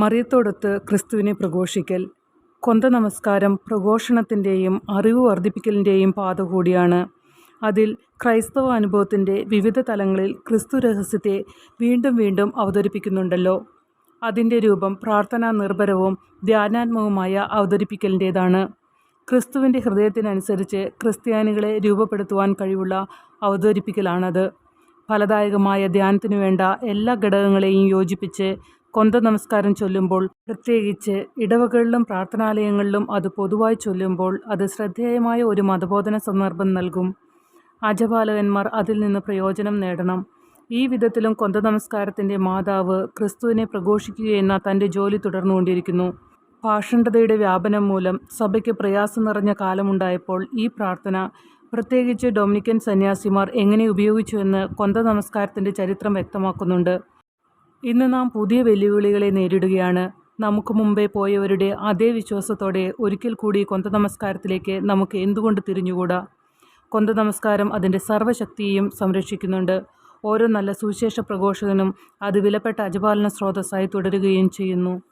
മറിയത്തോടൊത്ത് ക്രിസ്തുവിനെ പ്രഘോഷിക്കൽ. കൊന്ത നമസ്കാരം പ്രഘോഷണത്തിന്റെയും അറിവ് വർദ്ധിപ്പിക്കലിന്റെയും പാത കൂടിയാണ്. അതിൽ ക്രൈസ്തവ അനുഭവത്തിന്റെ വിവിധ തലങ്ങളിൽ ക്രിസ്തു രഹസ്യത്തെ വീണ്ടും വീണ്ടും അവതരിപ്പിക്കുന്നുണ്ടല്ലോ. അതിന്റെ രൂപം പ്രാർത്ഥനാ നിർഭരവും ധ്യാനാത്മകവുമായ അവതരിപ്പിക്കലിന്റേതാണ് ക്രിസ്തുവിന്റെ ഹൃദയത്തിനനുസരിച്ച് ക്രിസ്ത്യാനികളെ രൂപപ്പെടുത്തുവാൻ കഴിവുള്ള അവതരിപ്പിക്കലാണത്. ഫലദായകമായ ധ്യാനത്തിനു വേണ്ട എല്ലാ ഘടകങ്ങളെയും യോജിപ്പിച്ച് കൊന്ത നമസ്കാരം ചൊല്ലുമ്പോൾ പ്രത്യേകിച്ച് ഇടവകളിലും പ്രാർത്ഥനാലയങ്ങളിലും അത് പൊതുവായി ചൊല്ലുമ്പോൾ അത് ശ്രദ്ധേയമായ ഒരു മതബോധന സന്ദർഭം നൽകും. അജപാലകന്മാർ അതിൽ നിന്ന് പ്രയോജനം നേടണം. ഈ വിധത്തിലും കൊന്ത നമസ്കാരത്തിന്റെ മാതാവ് ക്രിസ്തുവിനെ പ്രഘോഷിക്കുകയെന്ന തന്റെ ജോലി തുടർന്നുകൊണ്ടിരിക്കുന്നു. പാഷണ്ഡതയുടെ വ്യാപനം മൂലം സഭയ്ക്ക് പ്രയാസം നിറഞ്ഞ കാലമുണ്ടായപ്പോൾ ഈ പ്രാർത്ഥന പ്രത്യേകിച്ച് ഡൊമിനിക്കൻ സന്യാസിമാർ എങ്ങനെ ഉപയോഗിച്ചുവെന്ന് കൊന്ത നമസ്കാരത്തിന്റെ ചരിത്രം വ്യക്തമാക്കുന്നുണ്ട്. ഇന്ന് നാം പുതിയ വെല്ലുവിളികളെ നേരിടുകയാണ്. നമുക്ക് മുമ്പേ പോയവരുടെ അതേ വിശ്വാസത്തോടെ ഒരിക്കൽ കൂടി കൊന്ത നമസ്കാരത്തിലേക്ക് നമുക്ക് എന്തുകൊണ്ട് തിരിഞ്ഞുകൂടാ? കൊന്ത നമസ്കാരം അതിന്റെ സർവശക്തിയെയും സംരക്ഷിക്കുന്നുണ്ട്. ഓരോ നല്ല സുവിശേഷ പ്രഘോഷകനും അത് വിലപ്പെട്ട അജപാലന സ്രോതസ്സായി തുടരുകയും ചെയ്യുന്നു.